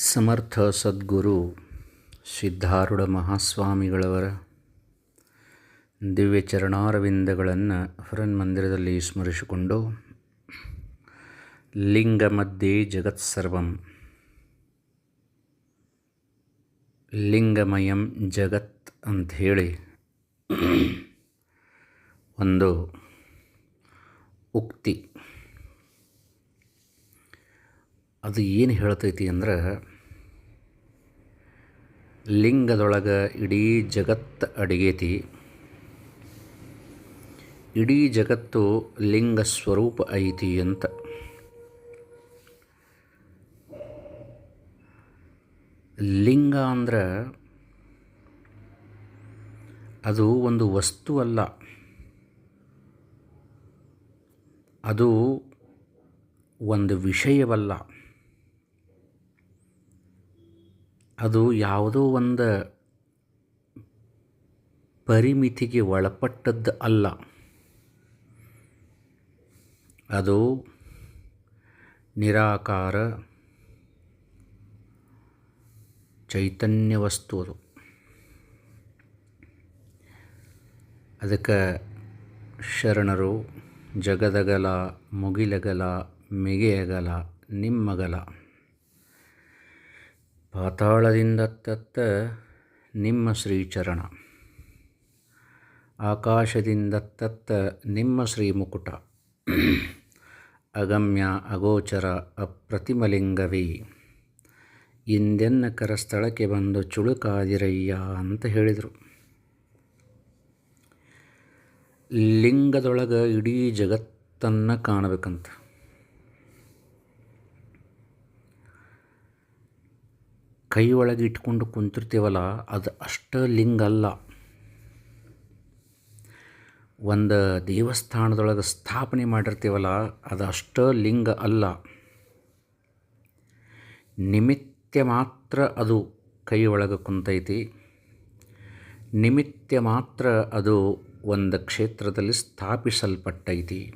ಸಮರ್ಥ ಸದ್ಗುರು ಸಿದ್ಧಾರೂಢ ಮಹಾಸ್ವಾಮಿಗಳವರ ದಿವ್ಯ ಚರಣಾರವಿಂದಗಳನ್ನು ಮಂದಿರದಲ್ಲಿ ಸ್ಮರಿಸಿಕೊಂಡು, ಲಿಂಗ ಮಧ್ಯೆ ಜಗತ್ಸರ್ವಂ ಲಿಂಗಮಯಂ ಜಗತ್ ಅಂಥೇಳಿ ಒಂದು ಉಕ್ತಿ ಅದು ಏನು ಹೇಳ್ತೈತಿ ಅಂದ್ರೆ, ಲಿಂಗದೊಳಗೆ ಇಡೀ ಜಗತ್ತು ಅಡಿಗೈತಿ. ಇಡೀ ಜಗತ್ತು ಲಿಂಗ ಸ್ವರೂಪ ಐತಿ ಅಂತ. ಲಿಂಗ ಅಂದ್ರೆ ಅದು ಒಂದು ವಸ್ತು ಅಲ್ಲ. ಅದು ಒಂದು ವಿಷಯವಲ್ಲ. ಅದು ಯಾವುದೋ ಒಂದು ಪರಿಮಿತಿಗೆ ಒಳಪಟ್ಟದ್ದು ಅಲ್ಲ. ಅದು ನಿರಾಕಾರ ಚೈತನ್ಯ ವಸ್ತು ಅದು. ಅದಕ್ಕೆ ಶರಣರು ಜಗದಗಲ, ಮುಗಿಲಗಲ, ಮಿಗೆಯಗಲ, ನಿಮ್ಮಗಲ ಪಾತಾಳದಿಂದ ತತ್ತ ನಿಮ್ಮ ಶ್ರೀಚರಣ. ಆಕಾಶದಿಂದ ತತ್ತ ನಿಮ್ಮ ಶ್ರೀಮುಕುಟ. ಅಗಮ್ಯ ಅಗೋಚರ ಅಪ್ರತಿಮಲಿಂಗವೇ. ಇಂದೆನ್ನ ಕರಸ್ಥಳಕ್ಕೆ ಬಂದು ಚುಳುಕಾದಿರಯ್ಯ ಅಂತ ಹೇಳಿದರು. ಲಿಂಗದೊಳಗೆ ಇಡೀ ಜಗತ್ತನ್ನು ಕಾಣಬೇಕಂತ. ಕೈ ಒಳಗೆ ಇಟ್ಕೊಂಡು ಕುಂತಿರ್ತೀವಲ್ಲ, ಅದು ಅಷ್ಟು ಲಿಂಗ ಅಲ್ಲ. ಒಂದು ದೇವಸ್ಥಾನದೊಳಗೆ ಸ್ಥಾಪನೆ ಮಾಡಿರ್ತೀವಲ್ಲ, ಅದು ಅಷ್ಟು ಲಿಂಗ ಅಲ್ಲ. ನಿಮಿತ್ತ ಮಾತ್ರ ಅದು ಕೈ ಒಳಗೆ ಕುಂತೈತಿ. ನಿಮಿತ್ತ ಮಾತ್ರ ಅದು ಒಂದು ಕ್ಷೇತ್ರದಲ್ಲಿ ಸ್ಥಾಪಿಸಲ್ಪಟ್ಟೈತಿ.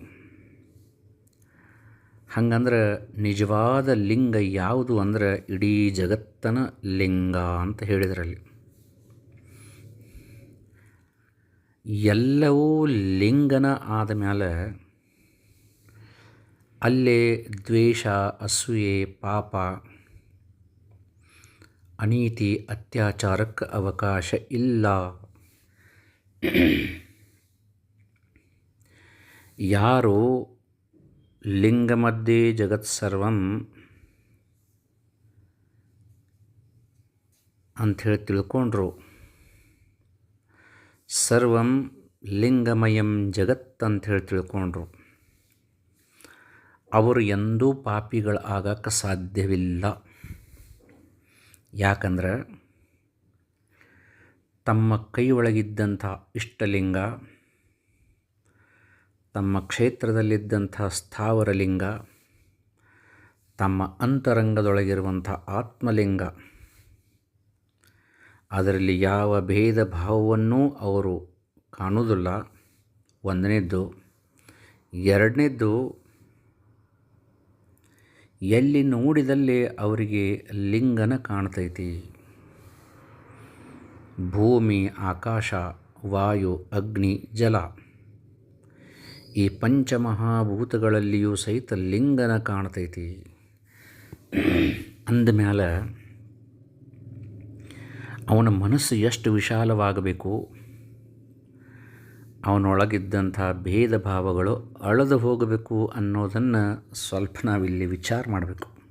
ಹಂಗಂದ್ರೆ ನಿಜವಾದ ಲಿಂಗ ಯಾವುದು ಅಂದ್ರೆ ಇಡೀ ಜಗತ್ತನ ಲಿಂಗ ಅಂತ ಹೇಳಿದ್ರಲ್ಲಿ. ಎಲ್ಲವೂ ಲಿಂಗನ ಆದ ಮೇಲೆ ಅಲ್ಲೇ ದ್ವೇಷ, ಅಸೂಯೆ, ಪಾಪ, ಅನೀತಿ, ಅತ್ಯಾಚಾರಕ್ಕೆ ಅವಕಾಶ ಇಲ್ಲ. ಯಾರು ಲಿಂಗ ಮಧ್ಯೆ ಜಗತ್ಸರ್ವಂ ಅಂಥೇಳಿ ತಿಳ್ಕೊಂಡ್ರು. ಸರ್ವಂ ಲಿಂಗಮಯಂ ಜಗತ್ ಅಂಥೇಳಿ ತಿಳ್ಕೊಂಡ್ರು. ಅವರು ಎಂದೂ ಪಾಪಿಗಳಾಗಕ್ಕೆ ಸಾಧ್ಯವಿಲ್ಲ. ಯಾಕಂದ್ರೆ ತಮ್ಮ ಕೈ ಒಳಗಿದ್ದಂಥ ಇಷ್ಟಲಿಂಗ ತಮ್ಮ ಕ್ಷೇತ್ರದಲ್ಲಿದ್ದಂಥ ಸ್ಥಾವರಲಿಂಗ, ತಮ್ಮ ಅಂತರಂಗದೊಳಗಿರುವಂಥ ಆತ್ಮಲಿಂಗ, ಅದರಲ್ಲಿ ಯಾವ ಭೇದ ಭಾವವನ್ನೂ ಅವರು ಕಾಣುವುದಿಲ್ಲ. ಒಂದನೇದ್ದು, ಎರಡನೇದ್ದು, ಎಲ್ಲಿ ನೋಡಿದಲ್ಲಿ ಅವರಿಗೆ ಲಿಂಗನ ಕಾಣ್ತೈತಿ. ಭೂಮಿ, ಆಕಾಶ, ವಾಯು, ಅಗ್ನಿ, ಜಲ. ಈ ಪಂಚಮಹಾಭೂತಗಳಲ್ಲಿಯೂ ಸಹಿತ ಲಿಂಗನ ಕಾಣ್ತೈತಿ. ಅಂದಮೇಲೆ ಅವನ ಮನಸ್ಸು ಎಷ್ಟು ವಿಶಾಲವಾಗಬೇಕು, ಅವನೊಳಗಿದ್ದಂಥ ಭೇದ ಭಾವಗಳು ಅಳದು ಹೋಗಬೇಕು ಅನ್ನೋದನ್ನು ಸ್ವಲ್ಪ ನಾವಿಲ್ಲಿ ವಿಚಾರ ಮಾಡಬೇಕು.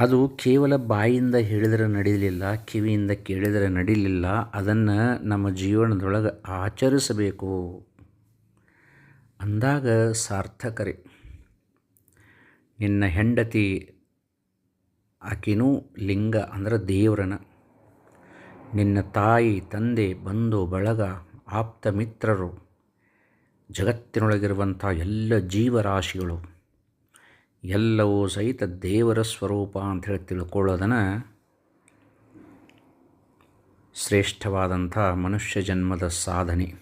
ಅದು ಕೇವಲ ಬಾಯಿಂದ ಹೇಳಿದರೆ ನಡೀಲಿಲ್ಲ, ಕಿವಿಯಿಂದ ಕೇಳಿದರೆ ನಡೀಲಿಲ್ಲ. ಅದನ್ನು ನಮ್ಮ ಜೀವನದೊಳಗೆ ಆಚರಿಸಬೇಕು. ಅಂದಾಗ ಸಾರ್ಥಕರಿ. ನಿನ್ನ ಹೆಂಡತಿ ಆಕಿನೂ ಲಿಂಗ ಅಂದ್ರೆ ದೇವರನ. ನಿನ್ನ ತಾಯಿ, ತಂದೆ, ಬಂಧು, ಬಳಗ, ಆಪ್ತ ಮಿತ್ರರು, ಜಗತ್ತಿನೊಳಗಿರುವಂಥ ಎಲ್ಲ ಜೀವರಾಶಿಗಳು. ಎಲ್ಲವೂ ಸಹಿತ ದೇವರ ಸ್ವರೂಪ ಅಂಥೇಳಿ ತಿಳ್ಕೊಳ್ಳೋದನ್ನು ಶ್ರೇಷ್ಠವಾದಂಥ ಮನುಷ್ಯ ಜನ್ಮದ ಸಾಧನೆ.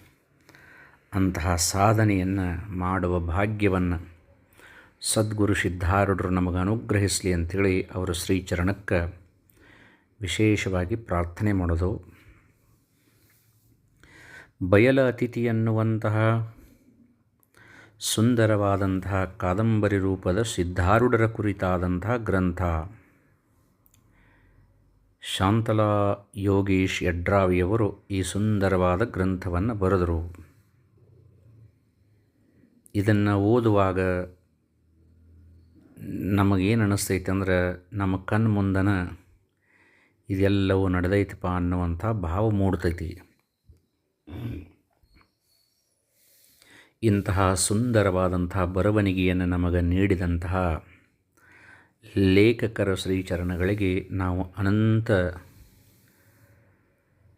ಅಂತಹ ಸಾಧನೆಯನ್ನು ಮಾಡುವ ಭಾಗ್ಯವನ್ನು ಸದ್ಗುರು ಸಿದ್ಧಾರೂಢರು ನಮಗೆ ಅನುಗ್ರಹಿಸಲಿ ಅಂಥೇಳಿ ಅವರ ಶ್ರೀಚರಣಕ್ಕೆ ವಿಶೇಷವಾಗಿ ಪ್ರಾರ್ಥನೆ ಮಾಡೋದು. ಬಯಲ ಅತಿಥಿ ಎನ್ನುವಂತಹ ಸುಂದರವಾದಂತಹ ಕಾದಂಬರಿ ರೂಪದ ಸಿದ್ಧಾರೂಢರ ಕುರಿತಾದಂತಹ ಗ್ರಂಥ. ಶಾಂತಲಾ ಯೋಗೀಶ್ ಯಡ್ರಾವಿಯವರು ಈ ಸುಂದರವಾದ ಗ್ರಂಥವನ್ನು ಬರೆದರು. ಇದನ್ನು ಓದುವಾಗ ನಮಗೇನು ಅನ್ನಿಸ್ತೈತೆ ಅಂದ್ರೆ ನಮ್ಮ ಕಣ್ಣು ಮುಂದನ ಇದೆಲ್ಲವೂ ನಡೆದೈತಪ್ಪ ಅನ್ನುವಂಥ ಭಾವ ಮೂಡ್ತೈತಿ. ಇಂತಹ ಸುಂದರವಾದಂತಹ ಬರವಣಿಗೆಯನ್ನು ನಮಗೆ ನೀಡಿದಂತಹ ಲೇಖಕರ ಶ್ರೀಚರಣಗಳಿಗೆ ನಾವು ಅನಂತ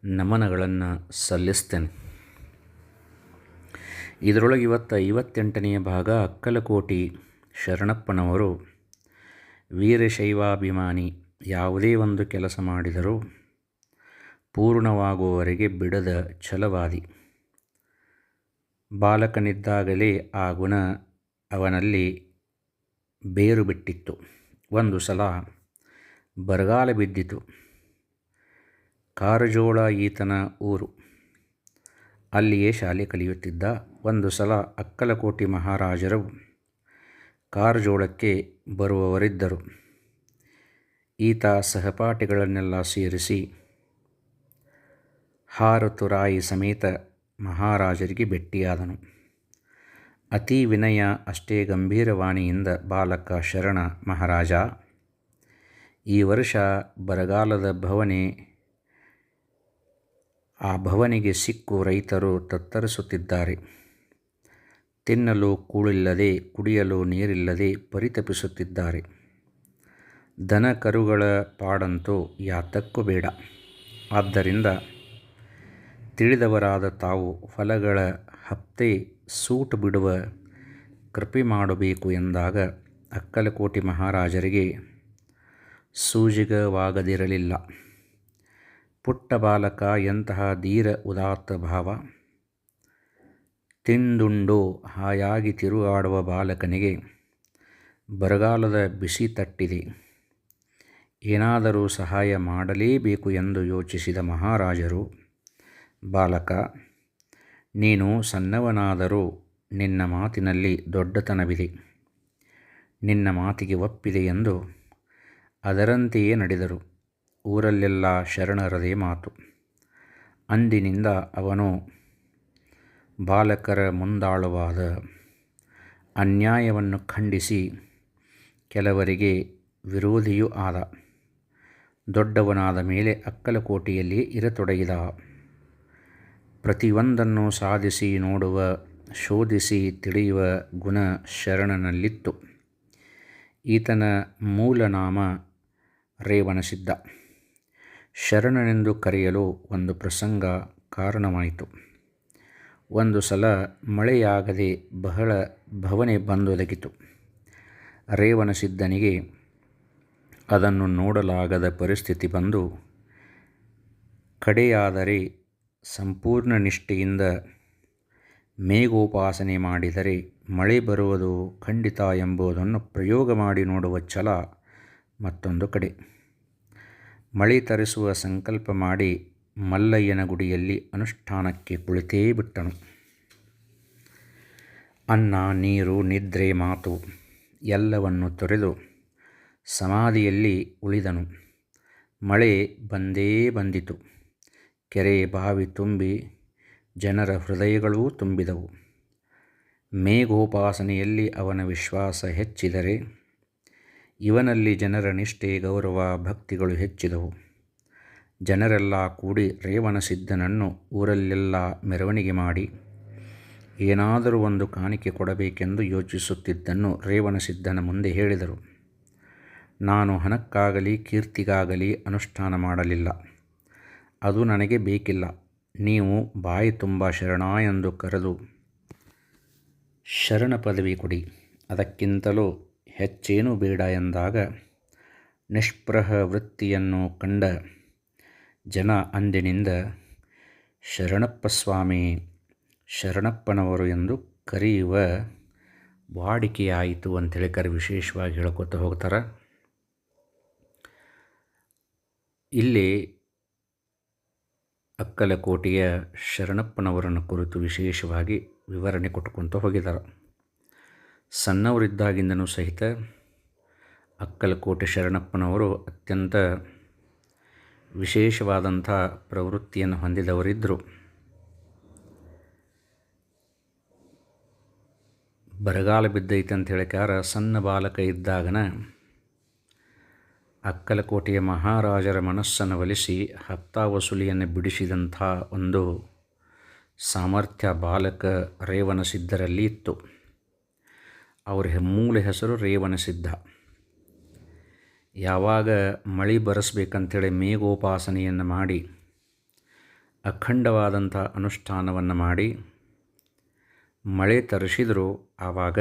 ನಮನಗಳನ್ನು ಸಲ್ಲಿಸ್ತೇನೆ. ಇದರೊಳಗೆ ಇವತ್ತ ಐವತ್ತೆಂಟನೆಯ ಭಾಗ ಅಕ್ಕಲಕೋಟಿ ಶರಣಪ್ಪನವರು, ವೀರಶೈವಾಭಿಮಾನಿ ಯಾವುದೇ ಒಂದು ಕೆಲಸ ಮಾಡಿದರೂ ಪೂರ್ಣವಾಗುವವರೆಗೆ ಬಿಡದ ಛಲವಾದಿ. ಬಾಲಕನಿದ್ದಾಗಲೇ ಆ ಗುಣ ಅವನಲ್ಲಿ ಬೇರು ಬಿಟ್ಟಿತ್ತು. ಒಂದು ಸಲ ಬರಗಾಲ ಬಿದ್ದಿತು. ಕಾರಜೋಳ ಈತನ ಊರು. ಅಲ್ಲಿಯೇ ಶಾಲೆ ಕಲಿಯುತ್ತಿದ್ದ ಒಂದು ಸಲ ಅಕ್ಕಲಕೋಟಿ ಮಹಾರಾಜರು ಕಾರಜೋಳಕ್ಕೆ ಬರುವವರಿದ್ದರು. ಈತ ಸಹಪಾಠಿಗಳನ್ನೆಲ್ಲ ಸೇರಿಸಿ ಹಾರತುರಾಯಿ ಸಮೇತ ಮಹಾರಾಜರಿಗೆ ಭೆಟ್ಟಿಯಾದನು ಅತಿ ವಿನಯ, ಅಷ್ಟೇ ಗಂಭೀರವಾಣಿಯಿಂದ ಬಾಲಕ ಶರಣ ಮಹಾರಾಜ, ಈ ವರ್ಷ ಬರಗಾಲದ ಭವನೆ, ಆ ಭವನಿಗೆ ಸಿಕ್ಕು ರೈತರು ತತ್ತರಿಸುತ್ತಿದ್ದಾರೆ. ತಿನ್ನಲು ಕೂಳಿಲ್ಲದೆ, ಕುಡಿಯಲು ನೀರಿಲ್ಲದೆ ಪರಿತಪಿಸುತ್ತಿದ್ದಾರೆ. ದನ ಕರುಗಳ ಪಾಡಂತೂ ಯಾತಕ್ಕೂ ಬೇಡ. ಆದ್ದರಿಂದ ತಿಳಿದವರಾದ ತಾವು ಫಲಗಳ ಹಪ್ತೆ ಸೂಟು ಬಿಡುವ ಕೃಪೆ ಮಾಡಬೇಕು ಎಂದಾಗ ಅಕ್ಕಲಕೋಟಿ ಮಹಾರಾಜರಿಗೆ ಸೂಜಿಗವಾಗದಿರಲಿಲ್ಲ. ಪುಟ್ಟ ಬಾಲಕ ಎಂತಹ ಧೀರ ಉದಾತ್ತ ಭಾವ. ತಿಂದುಂಡು ಹಾಯಾಗಿ ತಿರುಗಾಡುವ ಬಾಲಕನಿಗೆ ಬರಗಾಲದ ಬಿಸಿ ತಟ್ಟಿದೆ. ಏನಾದರೂ ಸಹಾಯ ಮಾಡಲೇಬೇಕು ಎಂದು ಯೋಚಿಸಿದ ಮಹಾರಾಜರು ಬಾಲಕ, ನೀನು ಸಣ್ಣವನಾದರೂ ನಿನ್ನ ಮಾತಿನಲ್ಲಿ ದೊಡ್ಡತನವಿದೆ ನಿನ್ನ ಮಾತಿಗೆ ಒಪ್ಪಿದೆ ಎಂದು ಅದರಂತೆಯೇ ನಡೆದರು. ಊರಲ್ಲೆಲ್ಲ ಶರಣರದೇ ಮಾತು. ಅಂದಿನಿಂದ ಅವನು ಬಾಲಕರ ಮುಂದಾಳುವಾದ ಅನ್ಯಾಯವನ್ನು ಖಂಡಿಸಿ ಕೆಲವರಿಗೆ ವಿರೋಧಿಯೂ ಆದ. ದೊಡ್ಡವನಾದ ಮೇಲೆ ಅಕ್ಕಲಕೋಟೆಯಲ್ಲಿ ಇರತೊಡಗಿದ. ಪ್ರತಿಯೊಂದನ್ನು ಸಾಧಿಸಿ ನೋಡುವ, ಶೋಧಿಸಿ ತಿಳಿಯುವ ಗುಣ ಶರಣನಲ್ಲಿತ್ತು. ಈತನ ಮೂಲನಾಮ ರೇವಣಸಿದ್ಧ ಶರಣನೆಂದು ಕರೆಯಲು ಒಂದು ಪ್ರಸಂಗ ಕಾರಣವಾಯಿತು. ಒಂದು ಸಲ ಮಳೆಯಾಗದೆ ಬಹಳ ಭವನೆ ಬಂದೊದಗಿತು ರೇವಣಸಿದ್ಧನಿಗೆ ಅದನ್ನು ನೋಡಲಾಗದ ಪರಿಸ್ಥಿತಿ ಬಂದು, ಕಡೆಯಾದರೆ ಸಂಪೂರ್ಣ ನಿಷ್ಠೆಯಿಂದ ಮೇಘೋಪಾಸನೆ ಮಾಡಿದರೆ ಮಳೆ ಬರುವುದು ಖಂಡಿತ ಎಂಬುದನ್ನು ಪ್ರಯೋಗ ಮಾಡಿ ನೋಡುವ ಛಲ ಮತ್ತೊಂದು ಕಡೆ. ಮಳೆ ತರಿಸುವ ಸಂಕಲ್ಪ ಮಾಡಿ ಮಲ್ಲಯ್ಯನ ಗುಡಿಯಲ್ಲಿ ಅನುಷ್ಠಾನಕ್ಕೆ ಕುಳಿತೇ ಬಿಟ್ಟನು. ಅನ್ನ, ನೀರು, ನಿದ್ರೆ, ಮಾತು ಎಲ್ಲವನ್ನು ತೊರೆದು ಸಮಾಧಿಯಲ್ಲಿ ಉಳಿದನು. ಮಳೆ ಬಂದೇ ಬಂದಿತು. ಕೆರೆ ಬಾವಿ ತುಂಬಿ ಜನರ ಹೃದಯಗಳೂ ತುಂಬಿದವು. ಮೇಘೋಪಾಸನೆಯಲ್ಲಿ ಅವನ ವಿಶ್ವಾಸ ಹೆಚ್ಚಿದರೆ ಇವನಲ್ಲಿ ಜನರ ನಿಷ್ಠೆ, ಗೌರವ, ಭಕ್ತಿಗಳು ಹೆಚ್ಚಿದವು. ಜನರೆಲ್ಲ ಕೂಡಿ ರೇವಣಸಿದ್ಧನನ್ನು ಊರಲ್ಲೆಲ್ಲ ಮೆರವಣಿಗೆ ಮಾಡಿ, ಏನಾದರೂ ಒಂದು ಕಾಣಿಕೆ ಕೊಡಬೇಕೆಂದು ಯೋಚಿಸುತ್ತಿದ್ದನ್ನು ರೇವಣಸಿದ್ಧನ ಮುಂದೆ ಹೇಳಿದರು. ನಾನು ಹಣಕ್ಕಾಗಲಿ, ಕೀರ್ತಿಗಾಗಲಿ ಅನುಷ್ಠಾನ ಮಾಡಲಿಲ್ಲ. ಅದು ನನಗೆ ಬೇಕಿಲ್ಲ. ನೀವು ಬಾಯಿ ತುಂಬ ಶರಣ ಎಂದು ಕರೆದು ಶರಣ ಪದವಿ ಕೊಡಿ. ಅದಕ್ಕಿಂತಲೂ ಹೆಚ್ಚೇನೂ ಬೇಡ ಎಂದಾಗ ನಿಷ್ಪ್ರಹ ವೃತ್ತಿಯನ್ನು ಕಂಡ ಜನ ಅಂದಿನಿಂದ ಶರಣಪ್ಪ ಸ್ವಾಮಿ ಶರಣಪ್ಪನವರು ಎಂದು ಕರೆಯುವ ವಾಡಿಕೆಯಾಯಿತು ಅಂಥೇಳಿ ಕರೆ ವಿಶೇಷವಾಗಿ ಹೇಳ್ಕೊತ ಹೋಗ್ತಾರೆ? ಇಲ್ಲಿ ಅಕ್ಕಲಕೋಟೆಯ ಶರಣಪ್ಪನವರನ್ನು ಕುರಿತು ವಿಶೇಷವಾಗಿ ವಿವರಣೆ ಕೊಟ್ಕೊತ ಹೋಗಿದ್ದಾರೆ. ಸಣ್ಣವರಿದ್ದಾಗಿಂದನೂ ಸಹಿತ ಅಕ್ಕಲಕೋಟೆ ಶರಣಪ್ಪನವರು ಅತ್ಯಂತ ವಿಶೇಷವಾದಂಥ ಪ್ರವೃತ್ತಿಯನ್ನು ಹೊಂದಿದವರಿದ್ದರು. ಬರಗಾಲ ಬಿದ್ದೈತೆ ಅಂತ ಹೇಳಿಕಾರ ಸಣ್ಣ ಬಾಲಕ ಇದ್ದಾಗನ ಅಕ್ಕಲಕೋಟೆಯ ಮಹಾರಾಜರ ಮನಸ್ಸನ್ನು ಒಲಿಸಿ ಹತ್ತಾ ವಸೂಲಿಯನ್ನು ಬಿಡಿಸಿದಂಥ ಒಂದು ಸಾಮರ್ಥ್ಯ ಬಾಲಕ ರೇವಣ ಸಿದ್ಧರಲ್ಲಿ ಇತ್ತು. ಅವರ ಮೂಲ ಹೆಸರು ರೇವಣ ಸಿದ್ಧ. ಯಾವಾಗ ಮಳೆ ಬರೆಸ್ಬೇಕಂತೇಳಿ ಮೇಘೋಪಾಸನೆಯನ್ನು ಮಾಡಿ, ಅಖಂಡವಾದಂಥ ಅನುಷ್ಠಾನವನ್ನು ಮಾಡಿ ಮಳೆ ತರಿಸಿದರೂ, ಆವಾಗ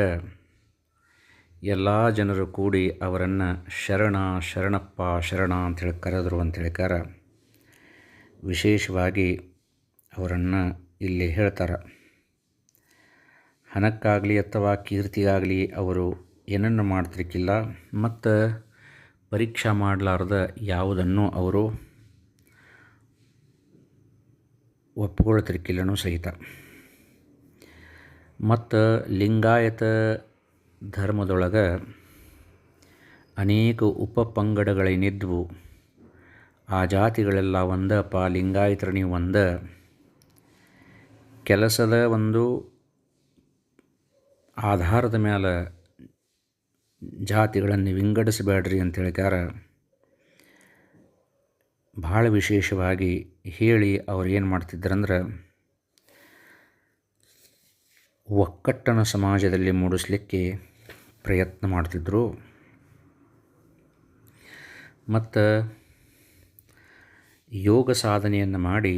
ಎಲ್ಲ ಜನರು ಕೂಡಿ ಅವರನ್ನು ಶರಣ, ಶರಣಪ್ಪ, ಶರಣ ಅಂಥೇಳಿ ಕರೆದರು ಅಂಥೇಳಿ ಕರ ವಿಶೇಷವಾಗಿ ಅವರನ್ನು ಇಲ್ಲಿ ಹೇಳ್ತಾರೆ. ಹಣಕ್ಕಾಗಲಿ ಅಥವಾ ಕೀರ್ತಿಗಾಗಲಿ ಅವರು ಏನನ್ನು ಮಾಡ್ತಿರ್ಕಿಲ್ಲ, ಮತ್ತು ಪರೀಕ್ಷಾ ಮಾಡಲಾರ್ದ ಯಾವುದನ್ನು ಅವರು ಒಪ್ಪಿಕೊಳ್ತಿರ್ಕಿಲ್ಲನೂ ಸಹಿತ. ಮತ್ತು ಲಿಂಗಾಯತ ಧರ್ಮದೊಳಗೆ ಅನೇಕ ಉಪಪಂಗಡಗಳೇನಿದ್ವು ಆ ಜಾತಿಗಳೆಲ್ಲ ಒಂದು, ಪಾ ನೀವು ಒಂದ. ಕೆಲಸದ ಒಂದು ಆಧಾರದ ಮೇಲೆ ಜಾತಿಗಳನ್ನು ವಿಂಗಡಿಸಬೇಡ್ರಿ ಅಂತ ಹೇಳ್ಕಾರ ಭಾಳ ವಿಶೇಷವಾಗಿ ಹೇಳಿ ಅವ್ರು ಏನು ಮಾಡ್ತಿದ್ರಂದ್ರೆ, ಒಕ್ಕಟ್ಟನ ಸಮಾಜದಲ್ಲಿ ಮೂಡಿಸ್ಲಿಕ್ಕೆ ಪ್ರಯತ್ನ ಮಾಡ್ತಿದ್ದರು ಮತ್ತು ಯೋಗ ಸಾಧನೆಯನ್ನು ಮಾಡಿ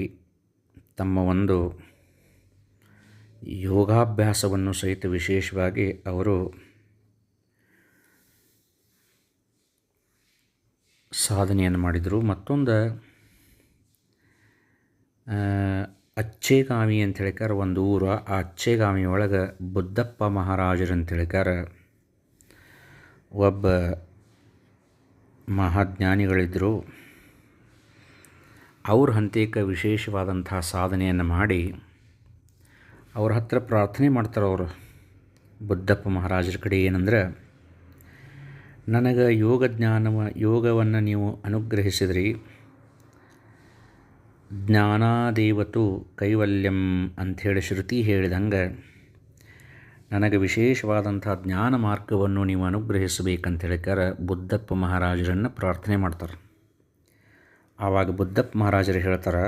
ತಮ್ಮ ಒಂದು ಯೋಗಾಭ್ಯಾಸವನ್ನು ಸಹಿತ ವಿಶೇಷವಾಗಿ ಅವರು ಸಾಧನೆಯನ್ನು ಮಾಡಿದರು. ಮತ್ತೊಂದು ಅಚ್ಚೇಗಾಮಿ ಅಂತ ಹೇಳಿಕಾರ ಒಂದು ಊರು. ಆ ಅಚ್ಚೇಗಾಮಿ ಒಳಗೆ ಬುದ್ಧಪ್ಪ ಮಹಾರಾಜರು ಅಂತ ಹೇಳಿಕಾರ ಒಬ್ಬ ಮಹಾಜ್ಞಾನಿಗಳಿದ್ದರು ಅವ್ರ ಹಂತೇಕ ವಿಶೇಷವಾದಂಥ ಸಾಧನೆಯನ್ನು ಮಾಡಿ ಅವ್ರ ಹತ್ರ ಪ್ರಾರ್ಥನೆ ಮಾಡ್ತಾರೆ ಅವರು. ಬುದ್ಧಪ್ಪ ಮಹಾರಾಜರ ಕಡೆ ಏನಂದ್ರೆ, ನನಗೆ ಯೋಗ ಜ್ಞಾನವ, ಯೋಗವನ್ನು ನೀವು ಅನುಗ್ರಹಿಸಿದ್ರಿ. ಜ್ಞಾನಾದೇವತು ಕೈವಲ್ಯಂ ಅಂಥೇಳಿ ಶ್ರುತಿ ಹೇಳಿದಂಗೆ ನನಗೆ ವಿಶೇಷವಾದಂಥ ಜ್ಞಾನ ಮಾರ್ಗವನ್ನು ನೀವು ಅನುಗ್ರಹಿಸಬೇಕಂತ ಹೇಳಿಕಾರ ಬುದ್ಧಪ್ಪ ಮಹಾರಾಜರನ್ನು ಪ್ರಾರ್ಥನೆ ಮಾಡ್ತಾರೆ. ಆವಾಗ ಬುದ್ಧಪ್ಪ ಮಹಾರಾಜರು ಹೇಳ್ತಾರೆ,